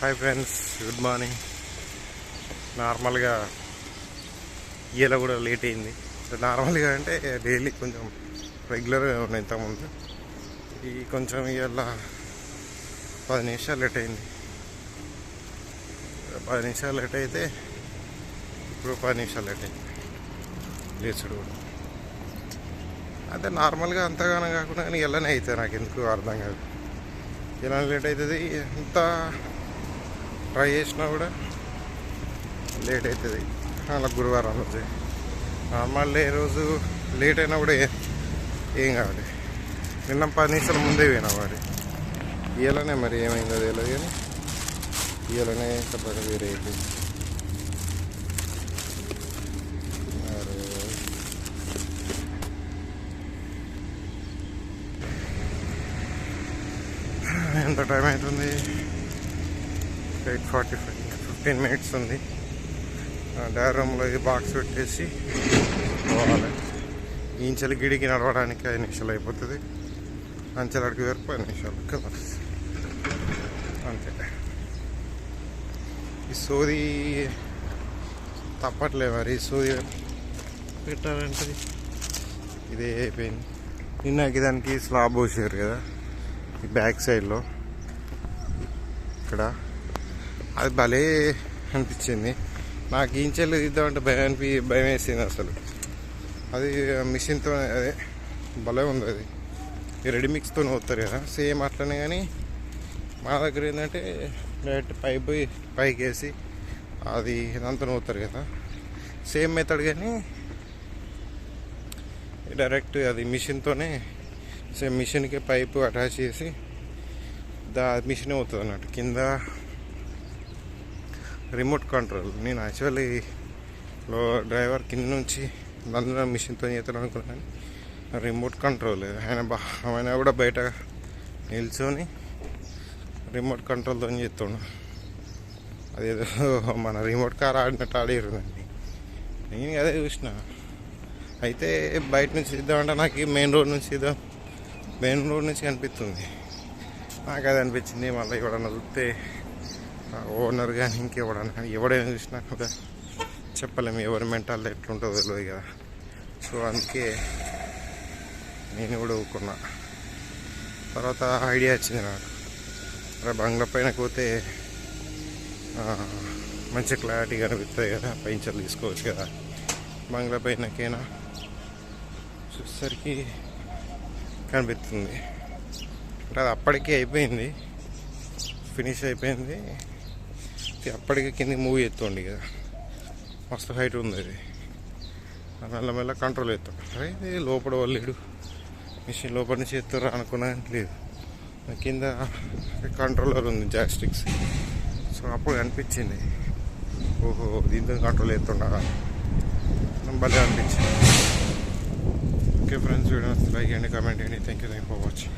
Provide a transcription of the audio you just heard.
Hi friends good morning నార్మల్గా ఇయ్యలో కూడా late అయింది. నార్మల్గా అంటే డైలీ కొంచెం రెగ్యులర్గా ఉన్నాయి ఇంతకుముందు. ఈ కొంచెం ఇవాళ పది నిమిషాలు లేట్ అయింది. పది నిమిషాలు లేట్ అయితే ఇప్పుడు పది నిమిషాలు లేట్ అయింది. లేచుడు కూడా. అంటే నార్మల్గా అంతగానో కాకుండా కానీ ఇలానే అవుతుంది నాకు ఎందుకు అర్థం కాదు. ఇలా లేట్ అవుతుంది. ఎంత ట్రై చేసినా కూడా లేట్ అవుతుంది. అలా గురువారం రోజు. నార్మల్ ఏ రోజు లేట్ అయినా కూడా ఏం కావాలి? నిన్న పది నిమిషాల ముందే పోయినా వాడి. ఇయ్యాలనే మరి ఏమైందో తెలియదు కానీ ఇయ్యాలనే తప్పక వేరే అయిపోయింది ఎంత టైం అవుతుంది? Eight forty five fifteen minutes ఉంది డైరూమ్లో ఈ బాక్స్ పెట్టేసి పోవాలి. ఇంచెల గిడికి నడవడానికి ఐదు నిమిషాలు అయిపోతుంది. అంచెలడికి వరకు పది నిమిషాలు కదా అంతే. ఈ సోది తప్పట్లే మరి ఈ సోది పెట్టాలంటే ఇదే అయిపోయింది. నిన్నకి దానికి స్లాబ్ పోసారు కదా ఈ బ్యాక్ సైడ్లో. ఇక్కడ. అది భలే అనిపించింది. నాకు ఇంచెలు ఇద్దామంటే భయం అనిపి భయం వేసింది అసలు. అది మిషన్తో అదే భలే ఉంది అది. రెడీ మిక్స్తో పోతారు కదా సేమ్ అట్లనే కానీ మా దగ్గర ఏంటంటే డైరెక్ట్ పైప్ పైకి వేసి అది దాంతో పోతారు కదా. సేమ్ మెథడ్ కానీ డైరెక్ట్ అది మిషన్తోనే సేమ్ మిషన్కి పైపు అటాచ్ చేసి దా మిషన్ అవుతుంది అన్నట్టు కింద రిమోట్ కంట్రోల్ నేను యాక్చువల్లీ లో డ్రైవర్ కింద నుంచి అందులో మిషన్తో చేస్తాను అనుకున్నాను రిమోట్ కంట్రోల్ ఆయన బా ఆయన కూడా బయట నిల్చొని రిమోట్ కంట్రోల్తో చేస్తుండు. అదేదో మన రిమోట్ కార్ ఆడినట్టు ఆడిరుందండి నేను అదే చూసిన. అయితే బయట నుంచి ఇద్దామంటే నాకు మెయిన్ రోడ్ నుంచి ఇద్దాం. మెయిన్ రోడ్ నుంచి కనిపిస్తుంది. నాకు అది అనిపించింది మళ్ళీ ఎవడన్నా చూస్తే ఓనర్ కానీ ఇంకెవడన్నా కానీ ఎవడైనా చూసినా కూడా చెప్పలేము ఎవరి మెంటాల్ ఎట్లుంటుందో తెలియదు కదా. సో అందుకే నేను కూడా ఊకున్నా తర్వాత ఐడియా వచ్చింది నాకు. అరే బంగ్లా పైన పోతే మంచి క్లారిటీ కనిపిస్తుంది కదా పెంచర్లు తీసుకోవచ్చు కదా. బంగ్లా పైనకైనా? చూసేసరికి కనిపిస్తుంది. అంటే అది అప్పటికే అయిపోయింది. ఫినిష్ అయిపోయింది. అప్పటికే కింద మూవ్ ఎత్తుండి కదా మస్తు హైట్ ఉంది అది మెల్లమెల్ల కంట్రోల్ అవుతాడు అరే లోపల వాళ్ళేడు మిషన్ లోపల నుంచి ఎత్తురా అనుకున్నా లేదు. కింద కంట్రోలర్ ఉంది జాస్టిక్స్ సో అప్పుడు అనిపించింది ఓహో దీంతో కంట్రోల్ ఎత్తుండగా భలే అనిపించింది ఓకే ఫ్రెండ్స్ వీడియో లైక్ చేయండి కామెంట్ చేయండి. Thank you thank for watching